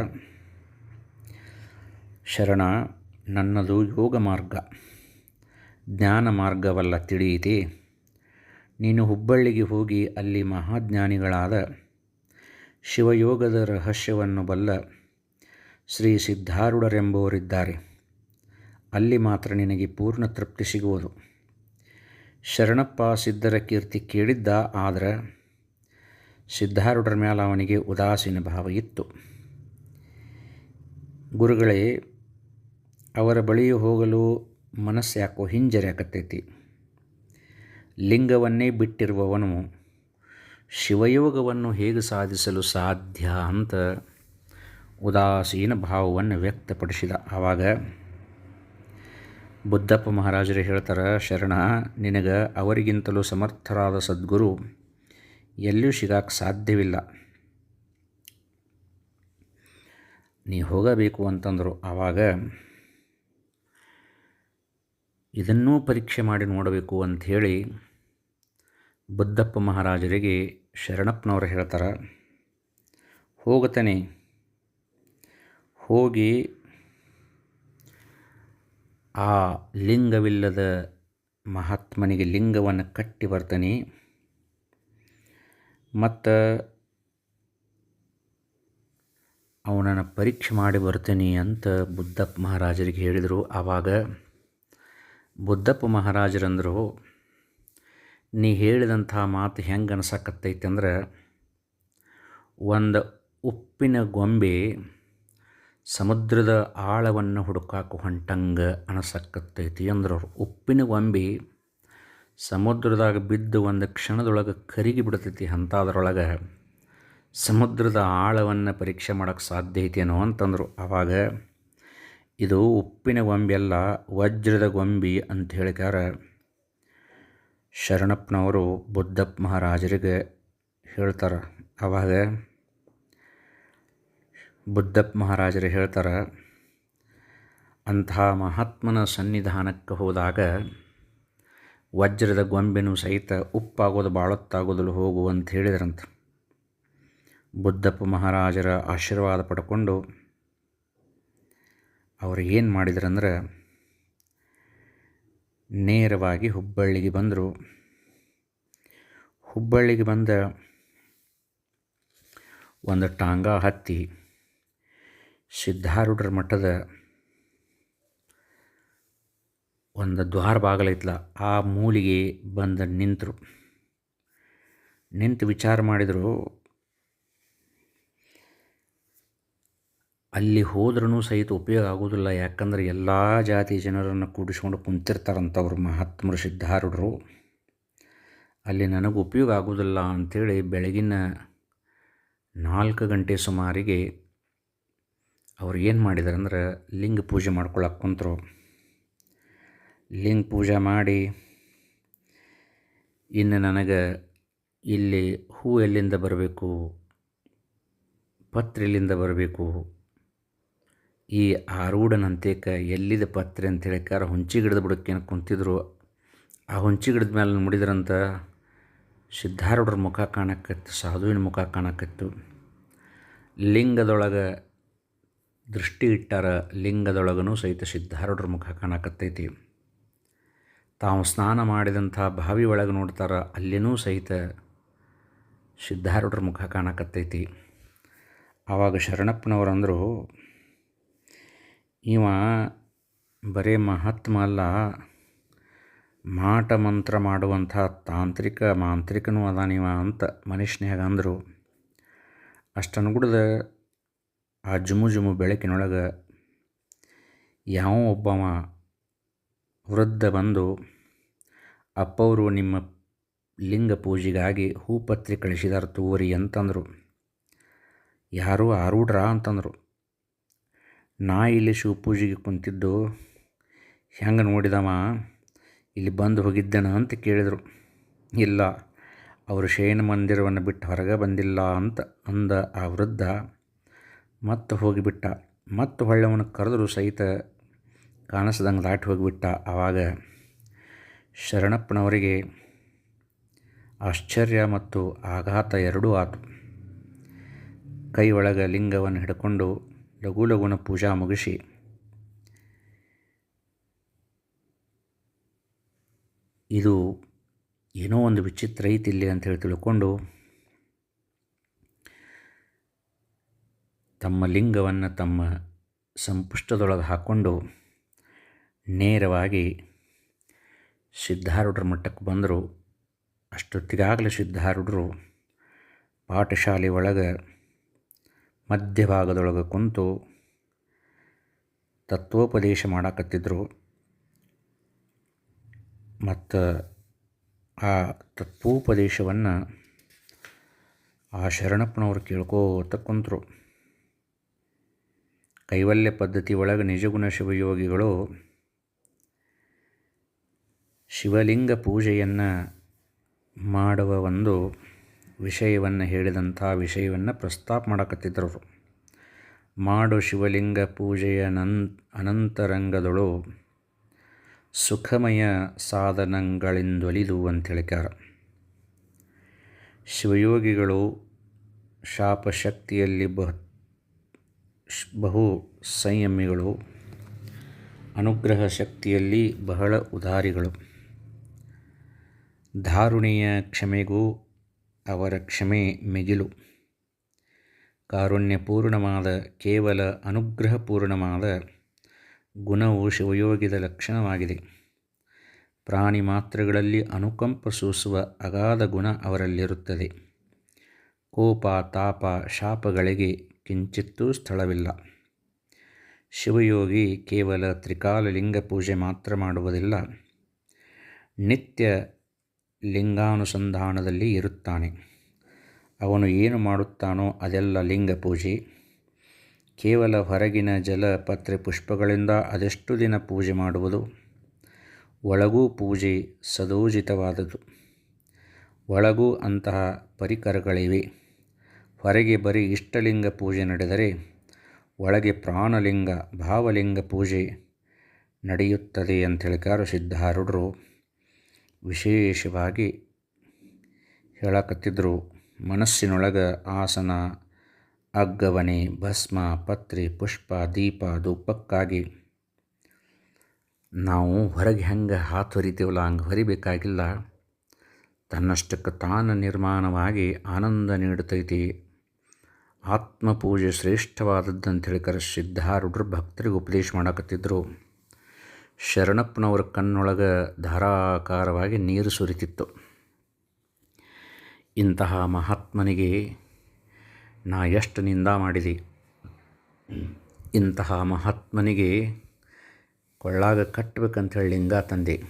ಶರಣ, ನನ್ನದು ಯೋಗ ಮಾರ್ಗ, ಜ್ಞಾನ ಮಾರ್ಗವಲ್ಲ ತಿಳಿಯಿತಿ. ನೀನು ಹುಬ್ಬಳ್ಳಿಗೆ ಹೋಗಿ ಅಲ್ಲಿ ಮಹಾಜ್ಞಾನಿಗಳಾದ ಶಿವಯೋಗದ ರಹಸ್ಯವನ್ನು ಬಲ್ಲ ಶ್ರೀ ಸಿದ್ಧಾರೂಢರೆಂಬುವರಿದ್ದಾರೆ. ಅಲ್ಲಿ ಮಾತ್ರ ನಿನಗೆ ಪೂರ್ಣ ತೃಪ್ತಿ ಸಿಗುವುದು. ಶರಣಪ್ಪ ಸಿದ್ಧರ ಕೀರ್ತಿ ಕೇಳಿದ್ದ ಆದರೆ ಸಿದ್ಧಾರೂಢರ ಮೇಲೆ ಅವನಿಗೆ ಉದಾಸೀನ ಭಾವ ಇತ್ತು. ಗುರುಗಳೇ, ಅವರ ಬಳಿಯು ಹೋಗಲು ಮನಸ್ಸು ಯಾಕೋ ಹಿಂಜರಿಯಾಕತ್ತೈತಿ ಲಿಂಗವನ್ನೇ ಬಿಟ್ಟಿರುವವನು ಶಿವಯೋಗವನ್ನು ಹೇಗೆ ಸಾಧಿಸಲು ಸಾಧ್ಯ ಅಂತ ಉದಾಸೀನ ಭಾವವನ್ನು ವ್ಯಕ್ತಪಡಿಸಿದ. ಆವಾಗ ಬುದ್ಧಪ್ಪ ಮಹಾರಾಜರು ಹೇಳ್ತಾರೆ, ಶರಣ, ನಿನಗೆ ಅವರಿಗಿಂತಲೂ ಸಮರ್ಥರಾದ ಸದ್ಗುರು ಎಲ್ಲಿಯೂ ಸಿಗಕ್ಕೆ ಸಾಧ್ಯವಿಲ್ಲ. ನೀ ಹೋಗಬೇಕು ಅಂತಂದರು. ಆವಾಗ ಇದನ್ನೂ ಪರೀಕ್ಷೆ ಮಾಡಿ ನೋಡಬೇಕು ಅಂಥೇಳಿ ಬುದ್ಧಪ್ಪ ಮಹಾರಾಜರಿಗೆ ಶರಣಪ್ಪನವರು ಹೇಳ್ತಾರೆ, ಹೋಗ್ತಾನೆ. ಹೋಗಿ ಆ ಲಿಂಗವಿಲ್ಲದ ಮಹಾತ್ಮನಿಗೆ ಲಿಂಗವನ್ನು ಕಟ್ಟಿ ಬರ್ತಾನೆ. ಮತ್ತು ಅವನನ್ನು ಪರೀಕ್ಷೆ ಮಾಡಿ ಬರ್ತೀನಿ ಅಂತ ಬುದ್ಧಪ್ಪ ಮಹಾರಾಜರಿಗೆ ಹೇಳಿದರು. ಆವಾಗ ಬುದ್ಧಪ್ಪ ಮಹಾರಾಜರಂದರು, ನೀ ಹೇಳಿದಂಥ ಮಾತು ಹೆಂಗೆ ಅನ್ಸಕತ್ತೈತೆ ಅಂದ್ರೆ, ಒಂದು ಉಪ್ಪಿನ ಗೊಂಬೆ ಸಮುದ್ರದ ಆಳವನ್ನು ಹುಡುಕಾಕು ಹೊಂಟಂಗೆ ಅಂದ್ರೆ ಅವ್ರು. ಉಪ್ಪಿನ ಗೊಂಬೆ ಸಮುದ್ರದಾಗ ಬಿದ್ದು ಒಂದು ಕ್ಷಣದೊಳಗೆ ಕರಿಗಿ ಬಿಡ್ತೈತಿ ಅಂಥದ್ರೊಳಗೆ ಸಮುದ್ರದ ಆಳವನ್ನು ಪರೀಕ್ಷೆ ಮಾಡೋಕ್ಕೆ ಸಾಧ್ಯ ಐತೇನೋ ಅಂತಂದರು. ಆವಾಗ ಇದು ಉಪ್ಪಿನ ಗೊಂಬೆ ಅಲ್ಲ, ವಜ್ರದ ಗೊಂಬಿ ಅಂತ ಹೇಳಿಕಾರ ಶರಣಪ್ಪನವರು ಬುದ್ಧಪ್ಪ ಮಹಾರಾಜರಿಗೆ ಹೇಳ್ತಾರೆ. ಆವಾಗ ಬುದ್ಧಪ್ಪ ಮಹಾರಾಜರು ಹೇಳ್ತಾರೆ, ಅಂಥ ಮಹಾತ್ಮನ ಸನ್ನಿಧಾನಕ್ಕೆ ಹೋದಾಗ ವಜ್ರದ ಗೊಂಬೆನೂ ಸಹಿತ ಉಪ್ಪಾಗೋದು ಬಾಳತ್ತಾಗೋದಲು ಹೋಗು ಅಂತ ಹೇಳಿದ್ರಂತ. ಬುದ್ಧಪ್ಪ ಮಹಾರಾಜರ ಆಶೀರ್ವಾದ ಪಡ್ಕೊಂಡು ಅವರು ಏನು ಮಾಡಿದ್ರಂದ್ರೆ ನೇರವಾಗಿ ಹುಬ್ಬಳ್ಳಿಗೆ ಬಂದರು. ಹುಬ್ಬಳ್ಳಿಗೆ ಬಂದ ಒಂದು ಟಾಂಗ ಹತ್ತಿ ಸಿದ್ಧಾರೂಢರ ಮಠದ ಒಂದು ದ್ವಾರ ಬಾಗಲೈತ್ಲ, ಆ ಮೂಲಿಗೆ ಬಂದು ನಿಂತರು. ನಿಂತು ವಿಚಾರ ಮಾಡಿದರು, ಅಲ್ಲಿ ಹೋದ್ರೂ ಸಹಿತ ಉಪಯೋಗ ಆಗೋದಿಲ್ಲ. ಯಾಕಂದ್ರೆ ಎಲ್ಲ ಜಾತಿ ಜನರನ್ನು ಕೂಡಿಸ್ಕೊಂಡು ಕುಂತಿರ್ತಾರಂಥವ್ರು ಮಹಾತ್ಮರು, ಸಿದ್ಧಾರೂಢರು. ಅಲ್ಲಿ ನನಗೆ ಉಪಯೋಗ ಆಗೋದಿಲ್ಲ ಅಂಥೇಳಿ ಬೆಳಗಿನ ನಾಲ್ಕು ಗಂಟೆ ಸುಮಾರಿಗೆ ಅವ್ರು ಏನು ಮಾಡಿದಾರಂದ್ರೆ ಲಿಂಗ ಪೂಜೆ ಮಾಡ್ಕೊಳಕ್ಕೆ ಕುಂತರು. ಲಿಂಗ ಪೂಜೆ ಮಾಡಿ ಇನ್ನು ನನಗೆ ಇಲ್ಲಿ ಹೂ ಎಲ್ಲಿಂದ ಬರಬೇಕು, ಪತ್ರ ಎಲ್ಲಿಂದ ಬರಬೇಕು, ಈ ಆರೂಢನಂತೇಕ ಎಲ್ಲಿದ ಪತ್ರೆ ಅಂತ ಹೇಳಿಕಾರ ಹುಂಚಿ ಗಿಡದ ಬುಡಕ್ಕೇನು ಕುಂತಿದ್ರು, ಆ ಹುಂಚಿ ಗಿಡದ ಮೇಲೆ ನೋಡಿದ್ರಂತ ಸಿದ್ಧಾರೂಢರ ಮುಖ ಕಾಣಕತ್ತು, ಸಾಧುವಿನ ಮುಖ ಕಾಣಕತ್ತು. ಲಿಂಗದೊಳಗೆ ದೃಷ್ಟಿ ಇಟ್ಟಾರ ಲಿಂಗದೊಳಗನೂ ಸಹಿತ ಸಿದ್ಧಾರೂಢರ ಮುಖ ಕಾಣಕತ್ತೈತಿ. ತಾವು ಸ್ನಾನ ಮಾಡಿದಂಥ ಬಾವಿ ಒಳಗೆ ನೋಡ್ತಾರ, ಅಲ್ಲಿನೂ ಸಹಿತ ಸಿದ್ಧಾರೂಢರ ಮುಖ ಕಾಣಕತ್ತೈತಿ. ಆವಾಗ ಶರಣಪ್ಪನವರಂದರು, ಇವ ಬರೀ ಮಹಾತ್ಮ ಅಲ್ಲ ಮಾಟ ಮಂತ್ರ ಮಾಡುವಂಥ ತಾಂತ್ರಿಕ ಮಾಂತ್ರಿಕನೂ ಅದಾನಿವ ಅಂತ ಮನುಷ್ಯನ್ಯಾಗ ಅಂದರು. ಅಷ್ಟನುಗುಡ್ದ ಆ ಜುಮು ಜುಮು ಬೆಳಕಿನೊಳಗೆ ಯಾವ ಒಬ್ಬವ ವೃದ್ಧ ಬಂದು, ಅಪ್ಪವರು ನಿಮ್ಮ ಲಿಂಗ ಪೂಜೆಗಾಗಿ ಹೂಪತ್ರೆ ಕಳಿಸಿದಾರ ತೋರಿ ಅಂತಂದರು. ಯಾರು ಆರೂಡ್ರ ಅಂತಂದರು. ನಾ ಇಲ್ಲಿ ಶಿವಪೂಜೆಗೆ ಕುಂತಿದ್ದು, ಹೆಂಗೆ ನೋಡಿದವ, ಇಲ್ಲಿ ಬಂದು ಹೋಗಿದ್ದೇನ ಅಂತ ಕೇಳಿದರು. ಇಲ್ಲ, ಅವರು ಶಯನ ಮಂದಿರವನ್ನು ಬಿಟ್ಟು ಹೊರಗೆ ಬಂದಿಲ್ಲ ಅಂತ ಅಂದ ಆ ವೃದ್ಧ. ಮತ್ತೆ ಹೋಗಿಬಿಟ್ಟ. ಮತ್ತು ಹೊಳ್ಳವನ ಕರೆದರೂ ಸಹಿತ ಕಾಣಿಸ್ದಂಗೆ ದಾಟಿ ಹೋಗಿಬಿಟ್ಟ. ಆವಾಗ ಶರಣಪ್ಪನವರಿಗೆ ಆಶ್ಚರ್ಯ ಮತ್ತು ಆಘಾತ ಎರಡೂ ಆತು. ಕೈ ಒಳಗೆ ಲಿಂಗವನ್ನು ಹಿಡ್ಕೊಂಡು ಲಘು ಲಘುನ ಪೂಜಾ ಮುಗಿಸಿ ಇದು ಏನೋ ಒಂದು ವಿಚಿತ್ರ ಐತಿ ಇಲ್ಲಿ ಅಂತೇಳಿ ತಿಳ್ಕೊಂಡು ತಮ್ಮ ಲಿಂಗವನ್ನು ತಮ್ಮ ಸಂಪುಷ್ಟದೊಳಗೆ ಹಾಕ್ಕೊಂಡು ನೇರವಾಗಿ ಸಿದ್ಧಾರೂಢರ ಮಟ್ಟಕ್ಕೆ ಬಂದರು. ಅಷ್ಟೊತ್ತಿಗಾಗಲೇ ಸಿದ್ಧಾರೂಢರು ಪಾಠಶಾಲೆ ಒಳಗೆ ಮಧ್ಯಭಾಗದೊಳಗೆ ಕುಂತು ತತ್ವೋಪದೇಶ ಮಾಡಾಕತ್ತಿದ್ರು. ಮತ್ತು ಆ ತತ್ವೋಪದೇಶವನ್ನು ಆ ಶರಣಪ್ಪನವರು ಕೇಳ್ಕೋತ ಕುಂತರು. ಕೈವಲ್ಯ ಪದ್ಧತಿ ಒಳಗೆ ನಿಜಗುಣ ಶಿವಯೋಗಿಗಳು ಶಿವಲಿಂಗ ಪೂಜೆಯನ್ನು ಮಾಡುವ ಒಂದು ವಿಷಯವನ್ನು ಹೇಳಿದಂಥ ವಿಷಯವನ್ನು ಪ್ರಸ್ತಾಪ ಮಾಡಕತ್ತಿದ್ದರು ಮಾಡು ಶಿವಲಿಂಗ ಪೂಜೆಯ ನನ್, ಅನಂತರಂಗದಳು ಸುಖಮಯ ಸಾಧನಗಳಿಂದೊಲಿದು ಅಂತ ಹೇಳಿಕಾರ ಶಿವಯೋಗಿಗಳು ಶಾಪಶಕ್ತಿಯಲ್ಲಿ ಬಹ ಬಹು ಸಂಯಮಿಗಳು. ಅನುಗ್ರಹ ಶಕ್ತಿಯಲ್ಲಿ ಬಹಳ ಉದಾರಿಗಳು. ಧಾರುಣಿಯ ಕ್ಷಮೆಗೂ ಅವರ ಕ್ಷಮೆ ಮಿಗಿಲು. ಕಾರುಣ್ಯಪೂರ್ಣವಾದ ಕೇವಲ ಅನುಗ್ರಹಪೂರ್ಣವಾದ ಗುಣವು ಶಿವಯೋಗಿದ ಲಕ್ಷಣವಾಗಿದೆ. ಪ್ರಾಣಿ ಮಾತ್ರಗಳಲ್ಲಿ ಅನುಕಂಪ ಸೂಸುವ ಅಗಾಧ ಗುಣ ಅವರಲ್ಲಿರುತ್ತದೆ. ಕೋಪ, ತಾಪ, ಶಾಪಗಳಿಗೆ ಕಿಂಚಿತ್ತೂ ಸ್ಥಳವಿಲ್ಲ. ಶಿವಯೋಗಿ ಕೇವಲ ತ್ರಿಕಾಲ ಲಿಂಗ ಪೂಜೆ ಮಾತ್ರ ಮಾಡುವುದಿಲ್ಲ. ನಿತ್ಯ ಲಿಂಗಾನುಸಂಧಾನದಲ್ಲಿ ಇರುತ್ತಾನೆ. ಅವನು ಏನು ಮಾಡುತ್ತಾನೋ ಅದೆಲ್ಲ ಲಿಂಗ ಪೂಜೆ ಕೇವಲ ಹೊರಗಿನ ಜಲ ಪತ್ರೆ ಪುಷ್ಪಗಳಿಂದ ಅದೆಷ್ಟು ದಿನ ಪೂಜೆ ಮಾಡುವುದು? ಒಳಗೂ ಪೂಜೆ ಸದೋಜಿತವಾದದ್ದು. ಒಳಗೂ ಅಂತಹ ಪರಿಕರಗಳಿವೆ. ಹೊರಗೆ ಬರೀ ಇಷ್ಟಲಿಂಗ ಪೂಜೆ ನಡೆದರೆ ಒಳಗೆ ಪ್ರಾಣಲಿಂಗ, ಭಾವಲಿಂಗ ಪೂಜೆ ನಡೆಯುತ್ತದೆ ಅಂತ ಹೇಳ್ಕಾರ ಸಿದ್ಧಾರೂಢರು ವಿಶೇಷವಾಗಿ ಹೇಳಕತ್ತಿದ್ರು. ಮನಸ್ಸಿನೊಳಗೆ ಆಸನ ಅಗ್ಗವನೆ ಭಸ್ಮ, ಪತ್ರಿ, ಪುಷ್ಪ, ದೀಪ, ಧೂಪಕ್ಕಾಗಿ ನಾವು ಹೊರಗೆ ಹೆಂಗೆ ಹಾತು ಹೊರಿತೀವಲ್ಲ, ಹಂಗೆ ಹೊರಿಬೇಕಾಗಿಲ್ಲ. ತನ್ನಷ್ಟಕ್ಕೆ ತಾನು ನಿರ್ಮಾಣವಾಗಿ ಆನಂದ ನೀಡುತ್ತೈತಿ ಆತ್ಮಪೂಜೆ ಶ್ರೇಷ್ಠವಾದದ್ದು ಹೇಳ್ಕರ ರುಡ್ರ ಭಕ್ತರಿಗೆ ಉಪದೇಶ ಮಾಡಕತ್ತಿದ್ರು. ಶರಣಪ್ಪನವರ ಕಣ್ಣೊಳಗೆ ಧಾರಾಕಾರವಾಗಿ ನೀರು ಸುರಿತಿತ್ತು. ಇಂತಹ ಮಹಾತ್ಮನಿಗೆ ನಾ ಎಷ್ಟು ನಿಂದ ಮಾಡಿದೆ? ಇಂತಹ ಮಹಾತ್ಮನಿಗೆ ಕೊಳ್ಳಾಗ ಕಟ್ಟಬೇಕಂಥೇಳಿ ಲಿಂಗ ತಂದೆ.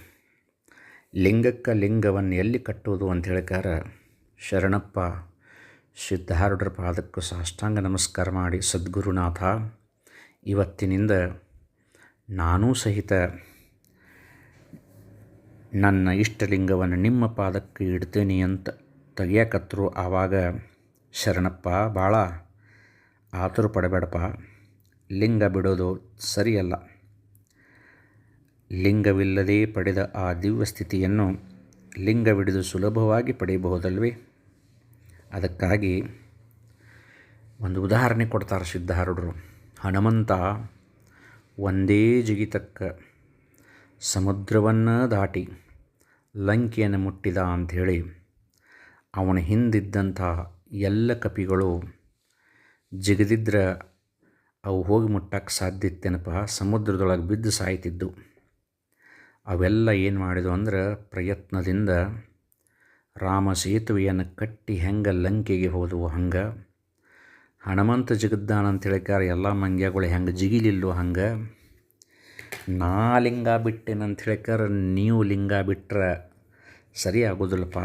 ಲಿಂಗಕ್ಕೆ ಲಿಂಗವನ್ನು ಎಲ್ಲಿ ಕಟ್ಟುವುದು ಅಂತ ಹೇಳಿಕಾರ ಶರಣಪ್ಪ ಸಿದ್ಧಾರೂಢರ ಪಾದಕ್ಕೂ ಸಾಷ್ಟಾಂಗ ನಮಸ್ಕಾರ ಮಾಡಿ, ಸದ್ಗುರುನಾಥ, ಇವತ್ತಿನಿಂದ ನಾನೂ ಸಹಿತ ನನ್ನ ಇಷ್ಟಲಿಂಗವನ್ನು ನಿಮ್ಮ ಪಾದಕ್ಕೆ ಇಡ್ತೇನೆ ಅಂತ ತೆಗಿಯಕತ್ರು ಆವಾಗ, ಶರಣಪ್ಪ, ಭಾಳ ಆತುರ ಪಡಬೇಡಪ್ಪ, ಲಿಂಗ ಬಿಡೋದು ಸರಿಯಲ್ಲ. ಲಿಂಗವಿಲ್ಲದೆ ಪಡೆದ ಆ ದಿವ್ಯ ಸ್ಥಿತಿಯನ್ನು ಲಿಂಗವಿಡಿದು ಸುಲಭವಾಗಿ ಪಡೆಯಬಹುದಲ್ವೇ? ಅದಕ್ಕಾಗಿ ಒಂದು ಉದಾಹರಣೆ ಕೊಡ್ತಾರೆ ಸಿದ್ಧಾರೂಢರು ಹನುಮಂತ ಒಂದೇ ಜಿಗಿತಕ್ಕ ಸಮುದ್ರವನ್ನು ದಾಟಿ ಲಂಕೆಯನ್ನು ಮುಟ್ಟಿದ ಅಂಥೇಳಿ ಅವನ ಹಿಂದಿದ್ದಂಥ ಎಲ್ಲ ಕಪಿಗಳು ಜಿಗದಿದ್ರೆ ಅವು ಹೋಗಿ ಮುಟ್ಟಕ್ಕೆ ಸಾಧ್ಯ ಇತ್ತೇನಪ್ಪ ಸಮುದ್ರದೊಳಗೆ ಬಿದ್ದು ಸಾಯ್ತಿದ್ದು. ಅವೆಲ್ಲ ಏನು ಮಾಡಿದ್ವು ಅಂದ್ರೆ ಪ್ರಯತ್ನದಿಂದ ರಾಮ ಸೇತುವೆಯನ್ನು ಕಟ್ಟಿ ಹೆಂಗೆ ಲಂಕೆಗೆ ಹೋದವು ಹಂಗೆ? ಹನುಮಂತ ಜಿಗದ್ದಾನ ಅಂತ ಹೇಳಿಕಾರ ಎಲ್ಲ ಮಂಗ್ಯಗಳು ಹೆಂಗೆ ಜಿಗಿಲಿಲ್ಲೋ ಹಂಗೆ? ನಾ ಲಿಂಗ ಬಿಟ್ಟೇನಂತ ಹೇಳಿಕಾರ ನೀವು ಲಿಂಗ ಬಿಟ್ಟರೆ ಸರಿ ಆಗೋದಿಲ್ಲಪ್ಪ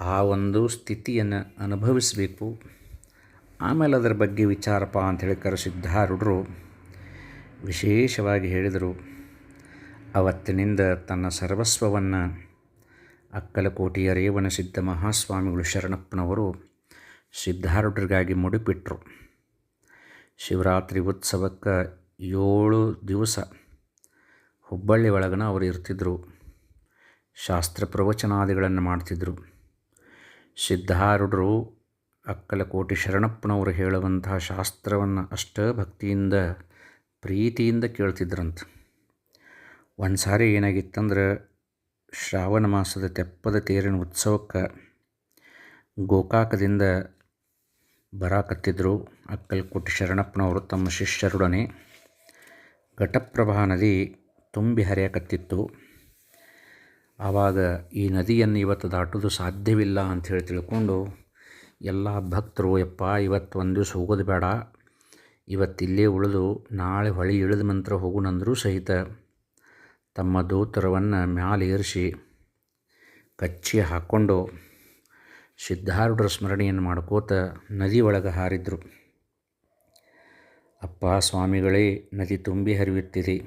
ಆ ಒಂದು ಸ್ಥಿತಿಯನ್ನು ಅನುಭವಿಸಬೇಕು. ಆಮೇಲೆ ಅದರ ಬಗ್ಗೆ ವಿಚಾರಪ್ಪ ಅಂತ ಹೇಳಿಕಾರ ಸಿದ್ಧಾರೂಢರು ವಿಶೇಷವಾಗಿ ಹೇಳಿದರು. ಅವತ್ತಿನಿಂದ ತನ್ನ ಸರ್ವಸ್ವವನ್ನು ಅಕ್ಕಲಕೋಟೆಯ ರೇವಣಸಿದ್ಧ ಮಹಾಸ್ವಾಮಿಗಳು ಶರಣಪ್ಪನವರು ಸಿದ್ಧಾರೂಢರಿಗಾಗಿ ಮುಡಿಪಿಟ್ಟರು ಶಿವರಾತ್ರಿ ಉತ್ಸವಕ್ಕೆ ಏಳು ದಿವಸ ಹುಬ್ಬಳ್ಳಿ ಒಳಗನ ಅವರು ಇರ್ತಿದ್ದರು ಶಾಸ್ತ್ರ ಪ್ರವಚನಾದಿಗಳನ್ನು ಮಾಡ್ತಿದ್ದರು ಸಿದ್ಧಾರೂಢರು ಅಕ್ಕಲಕೋಟಿ ಶರಣಪ್ಪನವರು ಹೇಳುವಂತಹ ಶಾಸ್ತ್ರವನ್ನು ಅಷ್ಟ ಭಕ್ತಿಯಿಂದ, ಪ್ರೀತಿಯಿಂದ ಕೇಳ್ತಿದ್ರಂತ. ಒಂದು ಸಾರಿ ಏನಾಗಿತ್ತಂದ್ರೆ ಶ್ರಾವಣ ಮಾಸದ ತೆಪ್ಪದ ತೇರಿನ ಉತ್ಸವಕ್ಕೆ ಗೋಕಾಕದಿಂದ ಬರಾಕತ್ತಿದ್ದರು ಅಕ್ಕಲಕೋಟೆ ಶರಣಪ್ಪನವರು ತಮ್ಮ ಶಿಷ್ಯರೊಡನೆ. ಘಟಪ್ರಭಾ ನದಿ ತುಂಬಿ ಹರಿಯಕತ್ತಿತ್ತು. ಆವಾಗ ಈ ನದಿಯನ್ನು ಇವತ್ತು ದಾಟೋದು ಸಾಧ್ಯವಿಲ್ಲ ಅಂಥೇಳಿ ತಿಳ್ಕೊಂಡು ಎಲ್ಲ ಭಕ್ತರು, ಯಪ್ಪ, ಇವತ್ತು ಒಂದು ದಿವಸ ಹೋಗೋದು ಬೇಡ. ಇವತ್ತಿಲ್ಲೇ ಉಳಿದು ನಾಳೆ ಹೊಳಿ ಇಳಿದ ನಂತರ ಹೋಗೋಣಂದರೂ ಸಹಿತ ತಮ್ಮ ದೂತರವನ್ನು ಮ್ಯಾಲೇರಿಸಿ ಕಚ್ಚಿ ಹಾಕ್ಕೊಂಡು ಸಿದ್ಧಾರೂಢರ ಸ್ಮರಣೆಯನ್ನು ಮಾಡ್ಕೋತ ನದಿ ಒಳಗೆ ಹಾರಿದ್ರು. ಅಪ್ಪ ಸ್ವಾಮಿಗಳೇ, ನದಿ ತುಂಬಿ ಹರಿಯುತ್ತಿದೆ.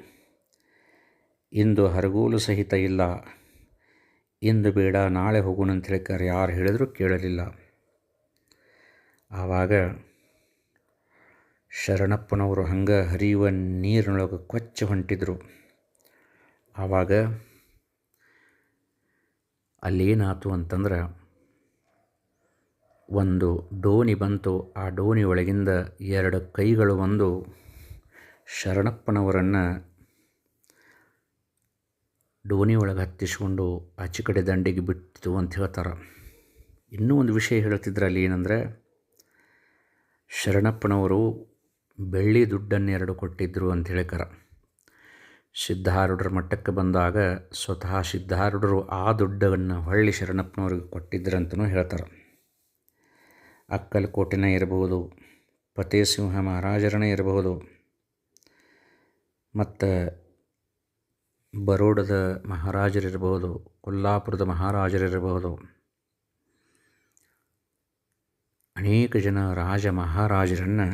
ಇಂದು ಹರಗೂಲು ಸಹಿತ ಇಲ್ಲ. ಇಂದು ಬೇಡ, ನಾಳೆ ಹೋಗೋಣ ಅಂತ ಯಾರು ಹೇಳಿದರೂ ಕೇಳಲಿಲ್ಲ. ಆವಾಗ ಶರಣಪ್ಪನವರು ಹಂಗೆ ಹರಿಯುವ ನೀರಿನೊಳಗೆ ಕೊಚ್ಚಿ ಹೊಂಟಿದ್ರು. ಆವಾಗ ಅಲ್ಲೇನಾಯ್ತು ಅಂತಂದ್ರೆ ಒಂದು ಡೋಣಿ ಬಂತು. ಆ ಡೋಣಿ ಒಳಗಿಂದ ಎರಡು ಕೈಗಳು ಒಂದು ಶರಣಪ್ಪನವರನ್ನು ಡೋಣಿ ಒಳಗೆ ಹತ್ತಿಸ್ಕೊಂಡು ಆಚೆ ಕಡೆ ದಂಡಿಗೆ ಬಿಟ್ಟಿತು ಅಂತ ಹೇಳ್ತಾರೆ. ಇನ್ನೂ ಒಂದು ವಿಷಯ ಹೇಳ್ತಿದ್ರು ಅಲ್ಲಿ ಏನಂದರೆ ಶರಣಪ್ಪನವರು ಬೆಳ್ಳಿ ದುಡ್ಡನ್ನು ಎರಡು ಕೊಟ್ಟಿದ್ದರು ಅಂತ ಹೇಳ್ತಾರೆ ಸಿದ್ಧಾರೂಢರ ಮಟ್ಟಕ್ಕೆ ಬಂದಾಗ ಸ್ವತಃ ಸಿದ್ಧಾರೂಢರು ಆ ದುಡ್ಡವನ್ನು ಹೊಳ್ಳಿ ಶರಣಪ್ಪನವ್ರಿಗೆ ಕೊಟ್ಟಿದ್ದರಂತನೂ ಹೇಳ್ತಾರೆ. ಅಕ್ಕಲಕೋಟೆನೇ ಇರಬಹುದು ಫತೇಸಿಂಹ ಮಹಾರಾಜರನೇ ಇರಬಹುದು, ಮತ್ತು ಬರೋಡದ ಮಹಾರಾಜರಿರಬಹುದು, ಕೊಲ್ಲಾಪುರದ ಮಹಾರಾಜರಿರಬಹುದು. ಅನೇಕ ಜನ ರಾಜ ಮಹಾರಾಜರನ್ನು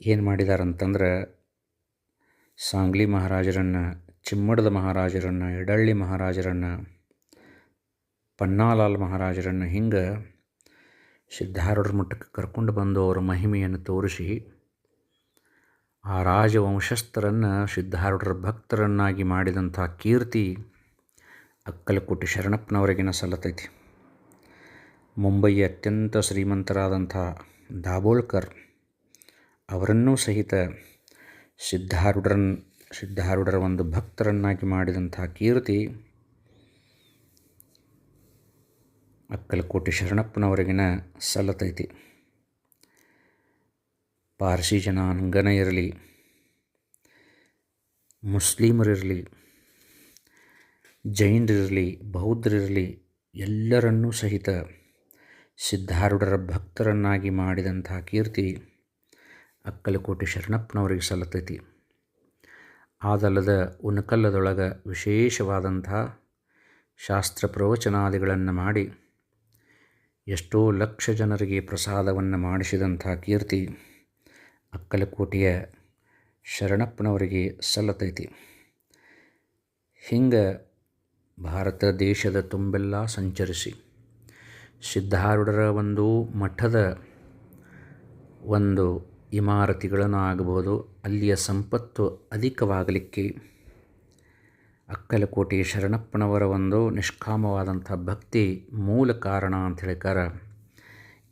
ಏನು ಮಾಡಿದಾರಂತಂದ್ರೆ ಸಾಂಗ್ಲಿ ಮಹಾರಾಜರನ್ನು, ಚಿಮ್ಮಡದ ಮಹಾರಾಜರನ್ನು, ಎಡಳ್ಳಿ ಮಹಾರಾಜರನ್ನು, ಪನ್ನಾಲಾಲ್ ಮಹಾರಾಜರನ್ನು ಹಿಂಗೆ ಸಿದ್ಧಾರೂಢರ ಮಟ್ಟಕ್ಕೆ ಕರ್ಕೊಂಡು ಬಂದು ಅವರ ಮಹಿಮೆಯನ್ನು ತೋರಿಸಿ ಆ ರಾಜವಂಶಸ್ಥರನ್ನು, ಸಿದ್ಧಾರೂಢರ ಭಕ್ತರನ್ನಾಗಿ ಮಾಡಿದಂಥ ಕೀರ್ತಿ ಅಕ್ಕಲಕೋಟೆ ಶರಣಪ್ಪನವರೆಗಿನ ಸಲ್ಲತೈತಿ. ಮುಂಬಯಿಯ ಅತ್ಯಂತ ಶ್ರೀಮಂತರಾದಂಥ ದಾಬೋಳ್ಕರ್ ಅವರನ್ನೂ ಸಹಿತ ಸಿದ್ಧಾರೂಢರನ್, ಸಿದ್ಧಾರೂಢರ ಒಂದು ಭಕ್ತರನ್ನಾಗಿ ಮಾಡಿದಂಥ ಕೀರ್ತಿ ಅಕ್ಕಲಕೋಟೆ ಶರಣಪ್ಪನವರೆಗಿನ ಸಲ್ಲತೈತಿ ಪಾರ್ಸಿ ಜನಾಂಗನ ಇರಲಿ ಮುಸ್ಲಿಮರಿರಲಿ ಜೈನರಿರಲಿ ಬೌದ್ಧರಿರಲಿ ಎಲ್ಲರನ್ನೂ ಸಹಿತ ಸಿದ್ಧಾರೂಢರ ಭಕ್ತರನ್ನಾಗಿ ಮಾಡಿದಂಥ ಕೀರ್ತಿ ಅಕ್ಕಲಕೋಟೆ ಶರಣಪ್ಪನವರಿಗೆ ಸಲ್ಲತೈತಿ. ಆದಲ್ಲದ ಉನಕಲ್ಲದೊಳಗೆ ವಿಶೇಷವಾದಂತಹ ಶಾಸ್ತ್ರ ಪ್ರವಚನಾದಿಗಳನ್ನು ಮಾಡಿ, ಎಷ್ಟೋ ಲಕ್ಷ ಜನರಿಗೆ ಪ್ರಸಾದವನ್ನು ಮಾಡಿಸಿದಂಥ ಕೀರ್ತಿ ಅಕ್ಕಲಕೋಟೆಯ ಶರಣಪ್ಪನವರಿಗೆ ಸಲ್ಲತೈತಿ. ಹಿಂಗೆ ಭಾರತ ದೇಶದ ತುಂಬೆಲ್ಲ ಸಂಚರಿಸಿ, ಸಿದ್ಧಾರೂಢರ ಒಂದು ಮಠದ ಒಂದು ಇಮಾರತಿಗಳನ್ನು ಆಗಬಹುದು ಅಲ್ಲಿಯ ಸಂಪತ್ತು ಅಧಿಕವಾಗಲಿಕ್ಕೆ ಅಕ್ಕಲಕೋಟೆ ಶರಣಪ್ಪನವರ ಒಂದು ನಿಷ್ಕಾಮವಾದಂಥ ಭಕ್ತಿ ಮೂಲ ಕಾರಣ ಅಂತ ಹೇಳ್ತಾರೆ.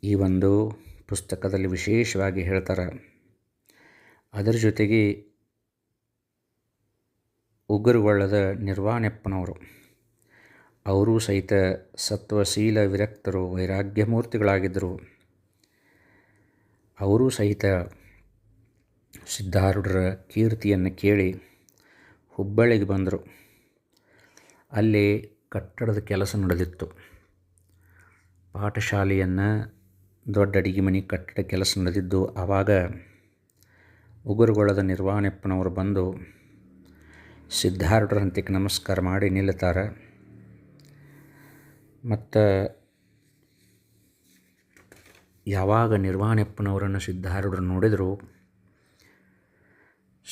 ಈ ಒಂದು ಪುಸ್ತಕದಲ್ಲಿ ವಿಶೇಷವಾಗಿ ಹೇಳ್ತಾರೆ. ಅದರ ಜೊತೆಗೆ ಉಗುರುಗೊಳ್ಳದ ನಿರ್ವಾಣಪ್ಪನವರು. ಅವರೂ ಸಹಿತ ಸತ್ವಶೀಲ ವಿರಕ್ತರು ವೈರಾಗ್ಯ ಮೂರ್ತಿಗಳಾಗಿದ್ದರು ಅವರು ಸಹಿತ ಸಿದ್ಧಾರೂಢರ ಕೀರ್ತಿಯನ್ನು ಕೇಳಿ ಹುಬ್ಬಳ್ಳಿಗೆ ಬಂದರು. ಅಲ್ಲಿ ಕಟ್ಟಡದ ಕೆಲಸ ನಡೆದಿತ್ತು. ಪಾಠಶಾಲೆಯನ್ನು ದೊಡ್ಡ ಅಡಿಗೆ ಮನೆ ಕಟ್ಟಡ ಕೆಲಸ ನಡೆದಿದ್ದು, ಆವಾಗ ಉಗುರುಗೊಳದ ನಿರ್ವಾಣಪ್ಪನವರು ಬಂದು ಸಿದ್ಧಾರೂಢರ ಹಂತಕ್ಕೆ ನಮಸ್ಕಾರ ಮಾಡಿ ನಿಲ್ಲುತ್ತಾರೆ. ಮತ್ತು ಯಾವಾಗ ನಿರ್ವಾಣಪ್ಪನವರನ್ನು ಸಿದ್ಧಾರೂಢರು ನೋಡಿದರು,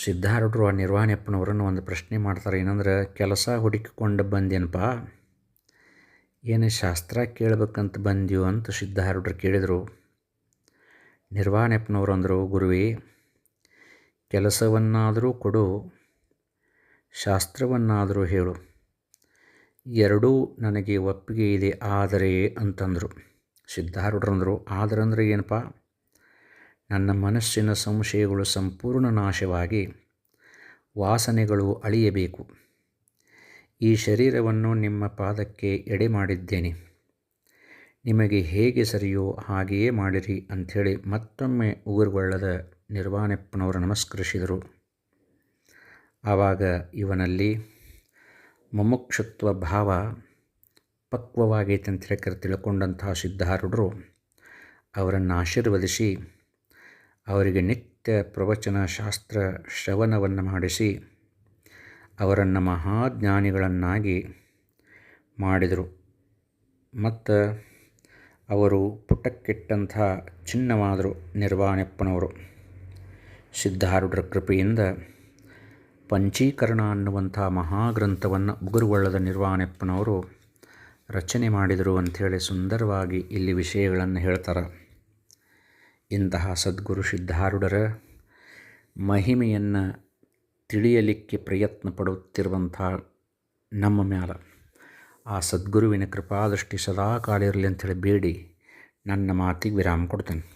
ಸಿದ್ಧಾರೂಢರು ಆ ನಿರ್ವಾಣಪ್ಪನವರನ್ನು ಒಂದು ಪ್ರಶ್ನೆ ಮಾಡ್ತಾರೆ, ಏನಂದ್ರೆ, ಕೆಲಸ ಹುಡುಕಿಕೊಂಡು ಬಂದೇನಪ್ಪ, ಏನು ಶಾಸ್ತ್ರ ಕೇಳಬೇಕಂತ ಬಂದ್ಯೋ ಅಂತ ಸಿದ್ಧಾರೂಢರು ಕೇಳಿದರು. ನಿರ್ವಾಣಪ್ಪನವರು ಅಂದರು, ಗುರುವೇ, ಕೆಲಸವನ್ನಾದರೂ ಕೊಡು, ಶಾಸ್ತ್ರವನ್ನಾದರೂ ಹೇಳು, ಎರಡೂ ನನಗೆ ಒಪ್ಪಿಗೆ ಇದೆ, ಆದರೆ, ಅಂತಂದರು. ಸಿದ್ಧಾರೂಢರಂದರು. ಆದ್ರಂದ್ರೆ ಏನಪ್ಪ? ನನ್ನ ಮನಸ್ಸಿನ ಸಂಶಯಗಳು ಸಂಪೂರ್ಣ ನಾಶವಾಗಿ ವಾಸನೆಗಳು ಅಳಿಯಬೇಕು. ಈ ಶರೀರವನ್ನು ನಿಮ್ಮ ಪಾದಕ್ಕೆ ಎಡೆ ಮಾಡಿದ್ದೇನೆ. ನಿಮಗೆ ಹೇಗೆ ಸರಿಯೋ ಹಾಗೆಯೇ ಮಾಡಿರಿ ಅಂಥೇಳಿ ಮತ್ತೊಮ್ಮೆ ಉಗುರುಗೊಳ್ಳದ ನಿರ್ವಾಣಪ್ಪನವರು ನಮಸ್ಕರಿಸಿದರು. ಆವಾಗ ಇವನಲ್ಲಿ ಮುಮುಕ್ಷತ್ವ ಭಾವ ಪಕ್ವವಾಗೈತೆ ಅಂತ ತಿಳ್ಕೊಂಡಂತಹ ಸಿದ್ಧಾರೂಢರು ಅವರನ್ನು ಆಶೀರ್ವದಿಸಿ, ಅವರಿಗೆ ನಿತ್ಯ ಪ್ರವಚನ ಶಾಸ್ತ್ರ ಶ್ರವಣವನ್ನು ಮಾಡಿಸಿ, ಅವರನ್ನು ಮಹಾಜ್ಞಾನಿಗಳನ್ನಾಗಿ ಮಾಡಿದರು. ಮತ್ತು ಅವರು ಪುಟಕ್ಕಿಟ್ಟಂಥ ಚಿನ್ನವಾದರು ನಿರ್ವಾಣಪ್ಪನವರು. ಸಿದ್ಧಾರೂಢರ ಕೃಪೆಯಿಂದ ಪಂಚೀಕರಣ ಅನ್ನುವಂಥ ಮಹಾಗ್ರಂಥವನ್ನು ಉಗುರುಗೊಳ್ಳದ ನಿರ್ವಾಣಪ್ಪನವರು ರಚನೆ ಮಾಡಿದರು ಅಂಥೇಳಿ ಸುಂದರವಾಗಿ ಇಲ್ಲಿ ವಿಷಯಗಳನ್ನು ಹೇಳ್ತಾರೆ. ಇಂತಹ ಸದ್ಗುರು ಸಿದ್ಧಾರೂಢರ ಮಹಿಮೆಯನ್ನು ತಿಳಿಯಲಿಕ್ಕೆ ಪ್ರಯತ್ನ ಪಡುತ್ತಿರುವಂಥ ನಮ್ಮ ಮ್ಯಾಲ. ಆ ಸದ್ಗುರುವಿನ ಕೃಪಾದೃಷ್ಟಿ ಸದಾ ಕಾಲ ಇರಲಿ ಅಂಥೇಳಿ ಬೇಡಿ. ನನ್ನ ಮಾತಿಗೆ ವಿರಾಮ ಕೊಡ್ತೇನೆ.